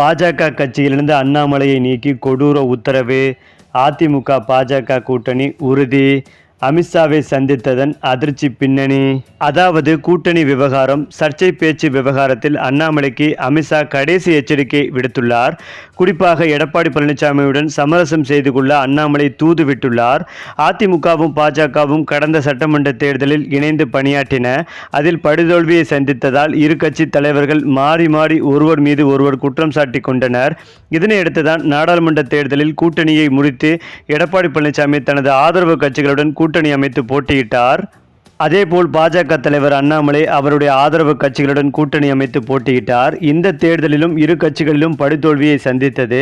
பாஜக கட்சியிலிருந்து அண்ணாமலையை நீக்கி கொடூர உத்தரவு. அதிமுக பாஜக கூட்டணி உறுதி. அமித்ஷாவை சந்தித்ததன் அதிர்ச்சி பின்னணி. அதாவது கூட்டணி விவகாரம் சர்ச்சை பேச்சு விவகாரத்தில் அண்ணாமலைக்கு அமித்ஷா கடைசி எச்சரிக்கை விடுத்துள்ளார். குறிப்பாக எடப்பாடி பழனிசாமியுடன் சமரசம் செய்து கொள்ள அண்ணாமலை தூது விட்டுள்ளார் அதிமுகவும் பாஜகவும் கடந்த சட்டமன்ற தேர்தலில் இணைந்து பணியாற்றின அதில் படுதோல்வியை சந்தித்ததால் இரு கட்சி தலைவர்கள் மாறி மாறி ஒருவர் மீது ஒருவர் குற்றம் சாட்டி கொண்டனர். இதனையடுத்துதான் நாடாளுமன்ற தேர்தலில் கூட்டணியை முறித்து எடப்பாடி பழனிசாமி தனது ஆதரவு கட்சிகளுடன் கூட்டணி கூட்டணி அமைத்து போட்டியிட்டார். அதேபோல் பாஜக தலைவர் அண்ணாமலை அவருடைய ஆதரவு கட்சிகளுடன் கூட்டணி அமைத்து போட்டியிட்டார். இந்த தேர்தலிலும் இரு கட்சிகளிலும் படுதோல்வியை சந்தித்தது.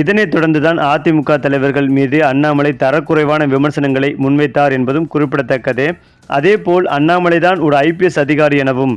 இதனைத் தொடர்ந்துதான் அதிமுக தலைவர்கள் மீது அண்ணாமலை தரக்குறைவான விமர்சனங்களை முன்வைத்தார் என்பதும் குறிப்பிடத்தக்கது. அதேபோல் அண்ணாமலை தான் ஒரு ஐபிஎஸ் அதிகாரி எனவும்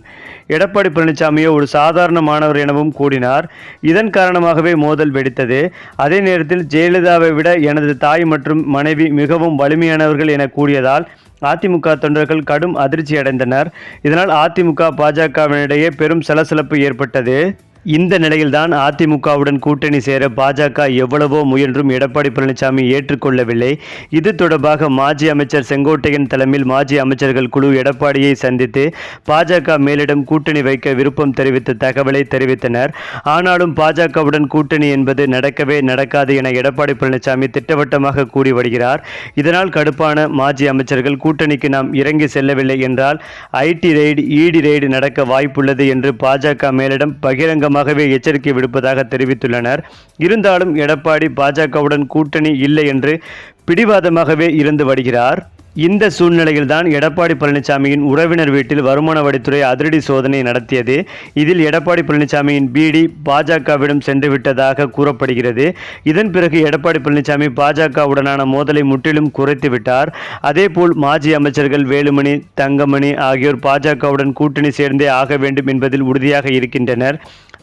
எடப்பாடி பழனிசாமியோ ஒரு சாதாரண மாணவர் எனவும் கூறினார். இதன் காரணமாகவே மோதல் வெடித்தது. அதே நேரத்தில் ஜெயலலிதாவை விட எனது தாய் மற்றும் மனைவி மிகவும் வலிமையானவர்கள் என கூறியதால் அதிமுக தொண்டர்கள் கடும் அதிர்ச்சி அடைந்தனர் இதனால் அதிமுக பாஜகவினிடையே பெரும் சலசலப்பு ஏற்பட்டது. இந்த நிலையில்தான் அதிமுகவுடன் கூட்டணி சேர பாஜக எவ்வளவோ முயன்றும் எடப்பாடி பழனிசாமி ஏற்றுக்கொள்ளவில்லை. இது தொடர்பாக மாஜி அமைச்சர் செங்கோட்டையன் தலைமையில் மாஜி அமைச்சர்கள் குழு எடப்பாடியை சந்தித்து பாஜக மேலிடம் கூட்டணி வைக்க விருப்பம் தெரிவித்த தகவலை தெரிவித்தனர். ஆனாலும் பாஜகவுடன் கூட்டணி என்பது நடக்கவே நடக்காது என எடப்பாடி பழனிசாமி திட்டவட்டமாக கூறி வருகிறார். இதனால் கடுப்பான மாஜி அமைச்சர்கள் கூட்டணிக்கு நாம் இறங்கி செல்லவில்லை என்றால் ஐடி ரெய்டு இடி ரெய்டு நடக்க வாய்ப்புள்ளது என்று பாஜக மேலிடம் பகிரங்கமாகவே எச்சரிக்கை விடுப்பதாக தெரிவித்துள்ளனர். இருந்தாலும் எடப்பாடி பாஜகவுடன் கூட்டணி இல்லை என்று பிடிவாதமாகவே இருந்து வருகிறார். இந்த சூழ்நிலையில்தான் எடப்பாடி பழனிசாமியின் உறவினர் வீட்டில் வருமான வரித்துறை அதிரடி சோதனை நடத்தியது. இதில் எடப்பாடி பழனிசாமியின் பிடி பாஜகவிடம் சென்று விட்டதாக கூறப்படுகிறது. இதன் பிறகு எடப்பாடி பழனிசாமி பாஜகவுடனான மோதலை முற்றிலும் குறைத்து விட்டார். அதேபோல் மாஜி அமைச்சர்கள் வேலுமணி தங்கமணி ஆகியோர் பாஜகவுடன் கூட்டணி சேர்ந்தே ஆக வேண்டும் என்பதில் உறுதியாக இருக்கின்றனர்.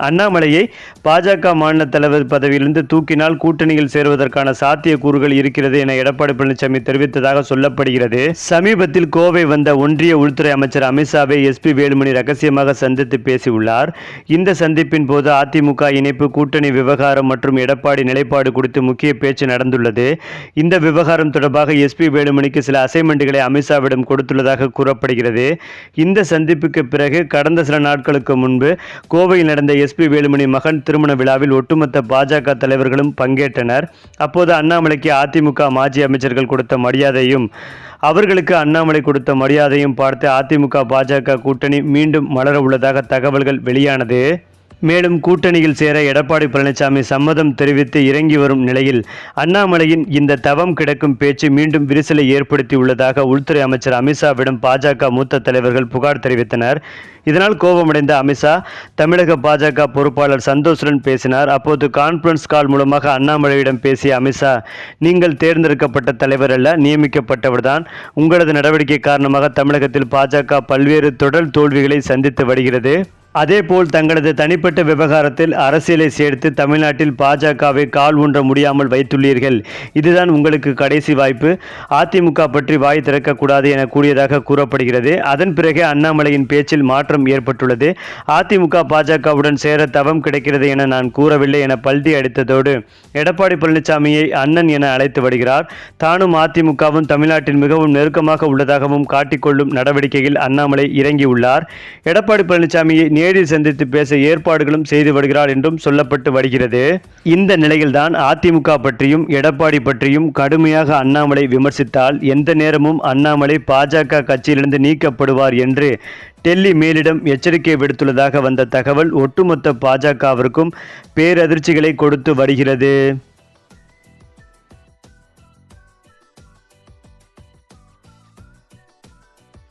அண்ணாமலையை பாஜக மாநில தலைவர் பதவியிலிருந்து தூக்கினால் கூட்டணியில் சேருவதற்கான சாத்தியக்கூறுகள் இருக்கிறது என எடப்பாடி பழனிசாமி தெரிவித்ததாக சொல்லப்படுகிறது. சமீபத்தில் கோவை வந்த ஒன்றிய உள்துறை அமைச்சர் அமித்ஷாவை எஸ்பி வேலுமணி ரகசியமாக சந்தித்து பேசியுள்ளார். இந்த சந்திப்பின் போது அதிமுக இணைப்பு கூட்டணி விவகாரம் மற்றும் எடப்பாடி நிலைப்பாடு குறித்து முக்கிய பேச்சு நடந்துள்ளது. இந்த விவகாரம் தொடர்பாக எஸ்பி வேலுமணிக்கு சில அசைன்மெண்ட்டுகளை அமித்ஷாவிடம் கொடுத்துள்ளதாக கூறப்படுகிறது. இந்த சந்திப்புக்கு பிறகு கடந்த சில நாட்களுக்கு முன்பு கோவையில் நடந்த எஸ்பி வேலுமணி மகன் திருமண விழாவில் ஒட்டுமொத்த பாஜக தலைவர்களும் பங்கேற்றனர். அப்போது அண்ணாமலைக்கு அதிமுக மாஜி அமைச்சர்கள் கொடுத்த மரியாதையும் அவர்களுக்கு அண்ணாமலை கொடுத்த மரியாதையும் பார்த்து அதிமுக பாஜக கூட்டணி மீண்டும் மலர உள்ளதாக தகவல்கள் வெளியானது. மேலும் கூட்டணியில் சேர எடப்பாடி பழனிசாமி சம்மதம் தெரிவித்து இறங்கி வரும் நிலையில் அண்ணாமலையின் இந்த தவம் கிடக்கும் பேச்சு மீண்டும் விரிசலை ஏற்படுத்தி உள்ளதாக உள்துறை அமைச்சர் அமித்ஷாவிடம் பாஜக மூத்த தலைவர்கள் புகார் தெரிவித்தனர். இதனால் கோபமடைந்த அமித்ஷா தமிழக பாஜக பொறுப்பாளர் சந்தோஷுடன் பேசினார். அப்போது கான்ஃபரன்ஸ் கால் மூலமாக அண்ணாமலையிடம் பேசிய அமித்ஷா நீங்கள் தேர்ந்தெடுக்கப்பட்ட தலைவர் அல்ல நியமிக்கப்பட்டவர்தான் உங்களது நடவடிக்கை காரணமாக தமிழகத்தில் பாஜக பல்வேறு தொடர் தோல்விகளை சந்தித்து வருகிறது. அதேபோல் தங்களது தனிப்பட்ட விவகாரத்தில் அரசியலை சேர்த்து தமிழ்நாட்டில் பாஜகவை கால் ஊன்ற முடியாமல் வைத்துள்ளீர்கள். இதுதான் உங்களுக்கு கடைசி வாய்ப்பு. அதிமுக பற்றி வாய் திறக்கக்கூடாது என கூறியதாக கூறப்படுகிறது. அதன் பிறகே அண்ணாமலையின் பேச்சில் மாற்றம் ஏற்பட்டுள்ளது. அதிமுக பாஜகவுடன் சேர தவம் கிடைக்கிறது என நான் கூறவில்லை என பல்டி அடித்ததோடு எடப்பாடி பழனிசாமியை அண்ணன் என அழைத்து வருகிறார். தானும் அதிமுகவும் தமிழ்நாட்டில் மிகவும் நெருக்கமாக உள்ளதாகவும் காட்டிக்கொள்ளும் நடவடிக்கையில் அண்ணாமலை இறங்கியுள்ளார். எடப்பாடி பழனிசாமியை நேரில் சந்தித்து பேச ஏற்பாடுகளும் செய்து வருகிறார் என்றும் சொல்லப்பட்டு வருகிறது. இந்த நிலையில்தான் அதிமுக பற்றியும் எடப்பாடி பற்றியும் கடுமையாக அண்ணாமலை விமர்சித்தால் எந்த நேரமும் அண்ணாமலை பாஜக கட்சியிலிருந்து நீக்கப்படுவார் என்று டெல்லி மேலிடம் எச்சரிக்கை விடுத்துள்ளதாக வந்த தகவல் ஒட்டுமொத்த பாஜகவிற்கும் பேரதிர்ச்சிகளை கொடுத்து வருகிறது.